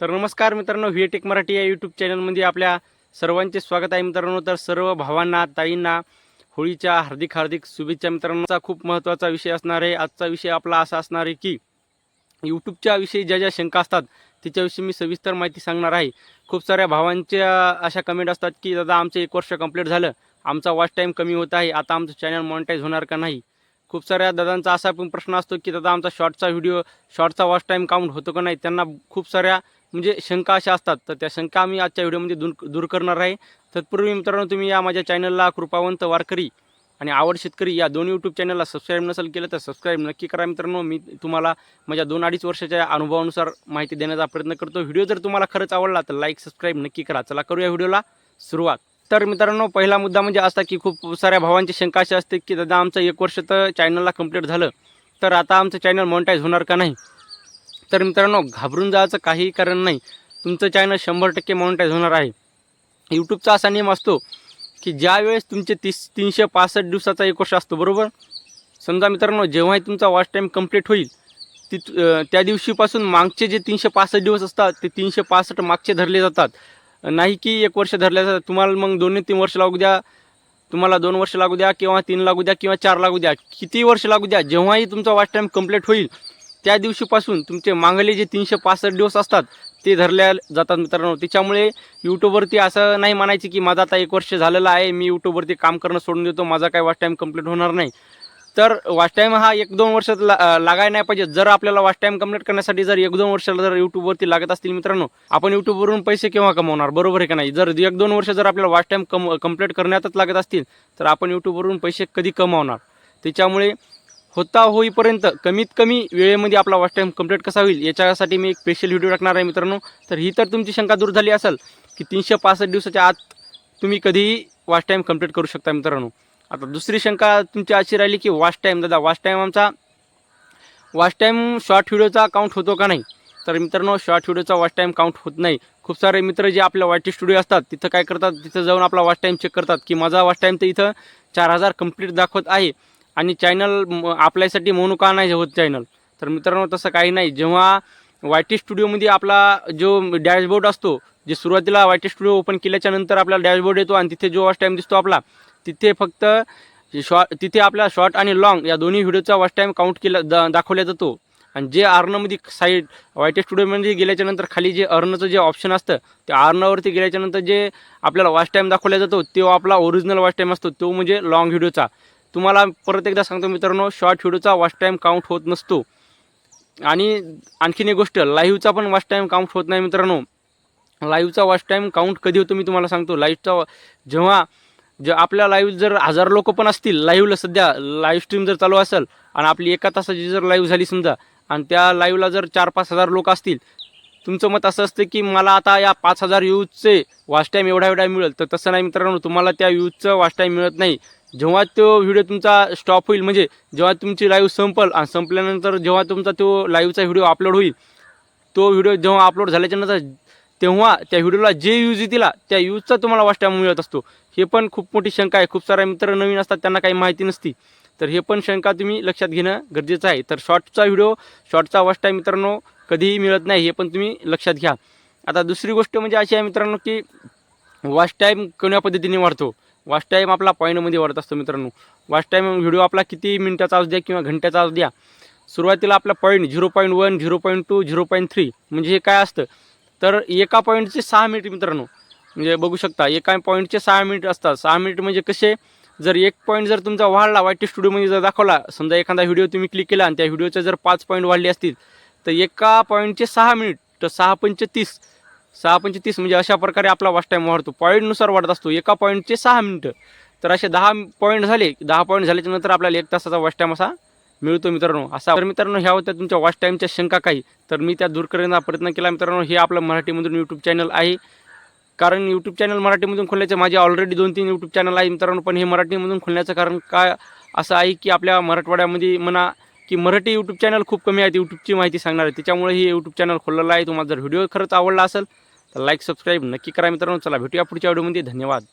तर नमस्कार मित्रांनो व्ही टेक मराठी या यूट्यूब चॅनलमध्ये आपल्या सर्वांचे स्वागत आहे मित्रांनो. तर सर्व भावांना ताईंना होळीच्या हार्दिक हार्दिक शुभेच्छा मित्रांचा खूप महत्त्वाचा विषय असणार आहे. आजचा विषय आपला असा असणार आहे की यूट्यूबच्या विषयी ज्या ज्या शंका असतात त्याच्याविषयी मी सविस्तर माहिती सांगणार आहे. खूप साऱ्या भावांच्या अशा कमेंट असतात की दादा आमचं एक वर्ष कंप्लीट झालं. आमचा वॉच टाईम कमी होत आहे. आता आमचं चॅनल मॉनिटाईज होणार का नाही? खूप साऱ्या दादांचा असा पण प्रश्न असतो की दादा आमचा शॉर्टचा व्हिडिओ शॉर्टचा वॉच टाईम काउंट होतो का नाही? त्यांना खूप साऱ्या म्हणजे शंका अशा असतात. तर त्या शंका आम्ही आजच्या व्हिडिओमध्ये दूर दूर करणार आहे. तत्पूर्वी मित्रांनो तुम्ही या माझ्या चॅनलला कृपावंत वारकरी आणि आवड शेतकरी या दोन यूट्यूब चॅनलला सबस्क्राईब नसेल केलं तर सबस्क्राईब नक्की करा मित्रांनो. मी तुम्हाला माझ्या दोन अडीच वर्षाच्या अनुभवानुसार माहिती देण्याचा प्रयत्न करतो. व्हिडिओ जर तुम्हाला खरंच आवडला तर लाईक सबस्क्राईब नक्की करा. चला करूया व्हिडिओला सुरुवात. तर मित्रांनो पहिला मुद्दा म्हणजे असा की खूप साऱ्या भावांची शंका अशी असते की दादा आमचं एक वर्ष तर चॅनलला कंप्लीट झालं. तर आता आमचं चॅनल मॉनिटाईज होणार का नाही? तर मित्रांनो घाबरून जायचं काही कारण नाही. तुमचं चॅनल शंभर टक्के मॉनिटाईज होणार आहे. यूट्यूबचा असा नियम असतो की ज्यावेळेस तुमचे तीस तीनशे पासष्ट दिवसाचा एक वर्ष असतो बरोबर? समजा मित्रांनो जेव्हाही तुमचा वॉच टाईम कंप्लीट होईल ती त्या दिवशीपासून मागचे जे तीनशे पासष्ट दिवस असतात ते तीनशे पासष्ट मागचे धरले जातात. नाही की एक वर्ष धरले जातात. तुम्हाला मग दोन तीन वर्ष लागू द्या तुम्हाला दोन वर्ष लागू द्या किंवा तीन लागू द्या किंवा चार लागू द्या. किती वर्ष लागू द्या जेव्हाही तुमचा वॉच टाईम कंप्लीट होईल त्या दिवशीपासून तुमचे मागले जे तीनशे पासष्ट दिवस असतात ते धरल्या जातात मित्रांनो. त्याच्यामुळे यूट्यूबवरती असं नाही म्हणायचं की माझा आता एक वर्ष झालेलं आहे मी यूट्यूबवरती काम करणं सोडून देतो माझा काय वॉच टाईम कंप्लीट होणार नाही. तर वॉच टाईम हा एक दोन वर्षात ला लागायला नाही पाहिजे. जर आपल्याला वॉच टाईम कंप्लीट करण्यासाठी जर एक दोन वर्षाला जर यूट्यूबवरती लागत असतील मित्रांनो आपण यूट्यूबवरून पैसे केव्हा कमवणार? बरोबर आहे का नाही? जर एक दोन वर्ष जर आपल्याला वॉच टाईम कम कंप्लीट करण्यातच लागत असतील तर आपण यूट्यूबवरून पैसे कधी कमावणार? त्याच्यामुळे होता होईपर्यंत कमीत कमी वेळेमध्ये आपला वॉच टाईम कंप्लीट कसा होईल याच्यासाठी मी एक स्पेशल व्हिडिओ टाकणार आहे मित्रांनो. तर ही तर तुमची शंका दूर झाली असेल की तीनशे पासष्ट दिवसाच्या आत तुम्ही कधीही वॉच टाईम कंप्लीट करू शकता मित्रांनो. आता दुसरी शंका तुमची अशी राहिली की वॉच टाईम दादा वॉच टाईम आमचा वॉच टाईम शॉर्ट व्हिडिओचा काउंट होतो का नाही? तर मित्रांनो शॉर्ट व्हिडिओचा वॉच टाईम काउंट होत नाही. खूप सारे मित्र जे आपल्या वाटी स्टुडिओ असतात तिथं काय करतात? तिथं जाऊन आपला वॉच टाईम चेक करतात की माझा वॉच टाईम तर इथं चार हजार कंप्लीट दाखवत आहे. आणि चॅनल आपल्यासाठी म्हणू का नाही होत चॅनल तर मित्रांनो तसं काही नाही. जेव्हा वाय टी स्टुडिओमध्ये आपला जो डॅशबोर्ड असतो जे सुरुवातीला वाय टी स्टुडिओ ओपन केल्याच्यानंतर आपल्याला डॅशबोर्ड येतो आणि तिथे जो वॉच टाईम दिसतो आपला तिथे फक्त शॉ तिथे आपला शॉर्ट आणि लॉंग या दोन्ही व्हिडिओचा वॉच टाईम काउंट केला दा दाखवला जातो. आणि जे अर्नमध्ये साईड वाय टी स्टुडिओमध्ये गेल्याच्यानंतर खाली जे अर्नचं जे ऑप्शन असतं त्या अर्नवरती गेल्याच्यानंतर जे आपल्याला वॉच टाईम दाखवला जातो तो आपला ओरिजिनल वॉच टाईम असतो तो म्हणजे लॉंग व्हिडिओचा तुम्हाला परत एकदा सांगतो मित्रांनो शॉर्ट व्हिडिओचा वॉच टाईम काउंट होत नसतो. आणि आणखीन एक गोष्ट लाईव्हचा पण वॉच टाईम काउंट होत नाही मित्रांनो. लाईव्हचा वॉच टाईम काउंट कधी होतो मी तुम्हाला सांगतो. लाईव्हचा जेव्हा जे आपल्या लाईव्ह जर हजार लोक पण असतील लाईव्हला सध्या लाईव्ह स्ट्रीम जर चालू असेल आणि आपली एका तासाची जर लाईव्ह झाली समजा आणि त्या लाईव्हला जर चार पाच हजार लोक असतील तुमचं मत असं असतं की मला आता या पाच हजार व्यूजचे वॉच टाईम एवढा एवढा मिळेल. तर तसं नाही मित्रांनो तुम्हाला त्या व्यूजचं वॉच टाईम मिळत नाही. जेव्हा तो व्हिडिओ तुमचा स्टॉप होईल म्हणजे जेव्हा तुमची लाईव्ह संपल आणि संपल्यानंतर जेव्हा तुमचा तो लाईव्हचा व्हिडिओ अपलोड होईल तो व्हिडिओ जेव्हा अपलोड झाल्याच्यानंतर तेव्हा त्या व्हिडिओला जे यूज येतील त्या यूजचा तुम्हाला वॉच टाईम मिळत असतो. हे पण खूप मोठी शंका आहे. खूप साऱ्या मित्र नवीन असतात त्यांना काही माहिती नसती. तर हे पण शंका तुम्ही लक्षात घेणं गरजेचं आहे. तर शॉर्टचा व्हिडिओ शॉर्टचा वॉच टाईम मित्रांनो कधीही मिळत नाही हे पण तुम्ही लक्षात घ्या. आता दुसरी गोष्ट म्हणजे अशी आहे मित्रांनो की वॉच टाईम कोण्या पद्धतीने वाढतो? वॉच टाईम आपला पॉईंटमध्ये वाढत असतो मित्रांनो. वॉच टाईम व्हिडिओ आपला किती मिनिटाचा असू द्या किंवा घंट्याचा असू द्या. सुरुवातीला आपला point zero point one zero point two zero point three म्हणजे हे काय असतं? तर एका पॉईंटचे सहा मिनिट मित्रांनो. म्हणजे बघू शकता एका पॉईंटचे सहा मिनिट असतात. सहा मिनिट म्हणजे कसे? जर एक पॉईंट जर तुमचा वाढला वाय टी स्टुडिओमध्ये जर दाखवला समजा एखादा व्हिडिओ तुम्ही क्लिक केला आणि त्या व्हिडिओचे जर पाच पॉईंट वाढले असतील तर एका पॉईंटचे सहा मिनिट तर सहा पंचे तीस सहा पंचे तीस म्हणजे अशा प्रकारे आपला वॉच टाईम वाढतो. पॉईंटनुसार वाढत असतो. एका पॉईंटचे सहा मिनटं तर असे दहा पॉईंट झाले दहा पॉईंट झाल्याच्यानंतर आपल्याला एक तासाचा वॉच टाईम असा मिळतो मित्रांनो. असा तर मित्रांनो ह्या होत्या तुमच्या वॉच टाईमच्या शंका काही. तर मी त्या दूर करण्याचा प्रयत्न केला मित्रांनो. हे आपलं मराठीमधून यूट्यूब चॅनल आहे. कारण यूट्यूब चॅनल मराठीमधून खोलण्याचे माझे ऑलरेडी दोन तीन यूट्यूब चॅनल आहे मित्रांनो. पण हे मराठीमधून खोलण्याचं कारण काय असं आहे की आपल्या मराठवाड्यामध्ये म्हणा की मराठी यूट्यूब चॅनल खूप कमी आहेत. यूट्यूबची माहिती सांगणार. आहे त्याच्यामुळे हे यूट्यूब चॅनल खोललेलं आहे. तुम्हाला जर व्हिडिओ खरंच आवडला असेल तर लाईक सबस्क्राईब नक्की करा मित्रांनो. चला भेटूया पुढच्या व्हिडिओमध्ये धन्यवाद.